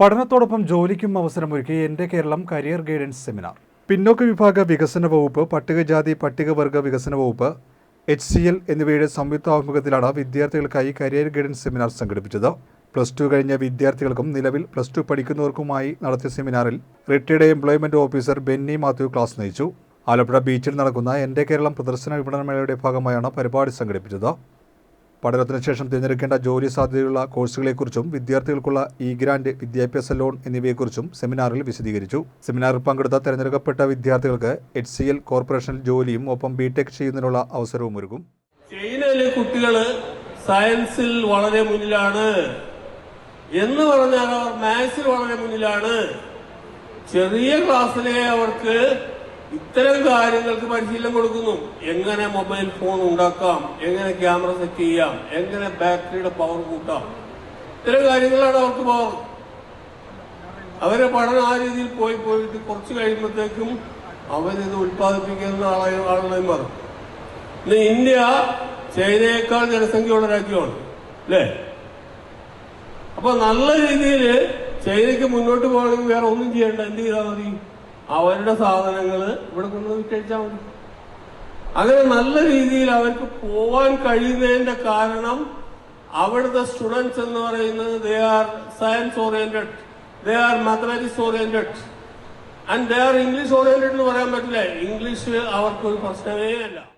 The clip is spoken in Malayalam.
പഠനത്തോടൊപ്പം ജോലിക്കും അവസരമൊരുക്കി എന്റെ കേരളം കരിയർ ഗൈഡൻസ് സെമിനാർ. പിന്നോക്ക വിഭാഗ വികസന വകുപ്പ് പട്ടികജാതി പട്ടികവർഗ വികസന വകുപ്പ് എച്ച് സി എൽ എന്നിവയുടെ സംയുക്ത ആഭിമുഖ്യത്തിലാണ് വിദ്യാർത്ഥികൾക്കായി കരിയർ ഗൈഡൻസ് സെമിനാർ സംഘടിപ്പിച്ചത്. പ്ലസ് ടു കഴിഞ്ഞ വിദ്യാർത്ഥികൾക്കും നിലവിൽ പ്ലസ് ടു പഠിക്കുന്നവർക്കുമായി നടത്തിയ സെമിനാറിൽ retired employment officer Benny Mathew class നയിച്ചു. ആലപ്പുഴ ബീച്ചിൽ നടക്കുന്ന എന്റെ കേരളം പ്രദർശന വിപണന മേളയുടെ ഭാഗമായാണ് പരിപാടി സംഘടിപ്പിച്ചത്. പഠനത്തിന് ശേഷം തിരഞ്ഞെടുക്കേണ്ട ജോലി സാധ്യതയുള്ള കോഴ്സുകളെക്കുറിച്ചും വിദ്യാർത്ഥികൾക്കുള്ള ഇ ഗ്രാൻഡ് വിദ്യാഭ്യാസ ലോൺ എന്നിവയെക്കുറിച്ചും സെമിനാറിൽ വിശദീകരിച്ചു. സെമിനാറിൽ പങ്കെടുത്ത തിരഞ്ഞെടുക്കപ്പെട്ട വിദ്യാർത്ഥികൾക്ക് എച്ച് സി എൽ കോർപ്പറേഷനിൽ ജോലിയും ഒപ്പം ബിടെക് ചെയ്യുന്നതിനുള്ള അവസരവും ഒരുക്കും. ചൈനയിലെ കുട്ടികൾ സയൻസിൽ വളരെ മുന്നിലാണ്. എന്ന് പറഞ്ഞാൽ അവർ മാത്സിൽ വളരെ മുന്നിലാണ്. ചെറിയ ക്ലാസ്സിലെ അവർക്ക് ഇത്തരം കാര്യങ്ങൾക്ക് പരിശീലനം കൊടുക്കുന്നു. എങ്ങനെ മൊബൈൽ ഫോൺ ഉണ്ടാക്കാം എങ്ങനെ ക്യാമറ സെറ്റ് ചെയ്യാം എങ്ങനെ ബാറ്ററിയുടെ പവർ കൂട്ടാം. ഇത്തരം കാര്യങ്ങളാണ് അവർക്ക് പവർ അവരെ പഠനം ആ രീതിയിൽ പോയി പോയിട്ട് കുറച്ച് കഴിയുമ്പോഴത്തേക്കും അവരിത് ഉൽപ്പാദിപ്പിക്കുന്ന ആളായി ആളുകളായി മാറും. ഇന്ന് ഇന്ത്യ ചൈനയേക്കാൾ ജനസംഖ്യയുള്ള രാജ്യമാണ് അല്ലേ? അപ്പൊ നല്ല രീതിയിൽ ചൈനയ്ക്ക് മുന്നോട്ട് പോകണമെങ്കിൽ വേറെ ഒന്നും ചെയ്യേണ്ട. എന്ത് ചെയ്താൽ മതി? അവരുടെ സാധനങ്ങൾ ഇവിടെ കൊണ്ടുവന്ന് വിറ്റഴിച്ചാൽ മതി. അങ്ങനെ നല്ല രീതിയിൽ അവർക്ക് പോവാൻ കഴിയുന്നതിന്റെ കാരണം അവിടുത്തെ സ്റ്റുഡൻസ് എന്ന് പറയുന്നത് they are science oriented they are mathematics oriented and they are English oriented എന്ന് പറയാൻ പറ്റില്ല. ഇംഗ്ലീഷ് അവർക്കൊരു പ്രശ്നമേ അല്ല.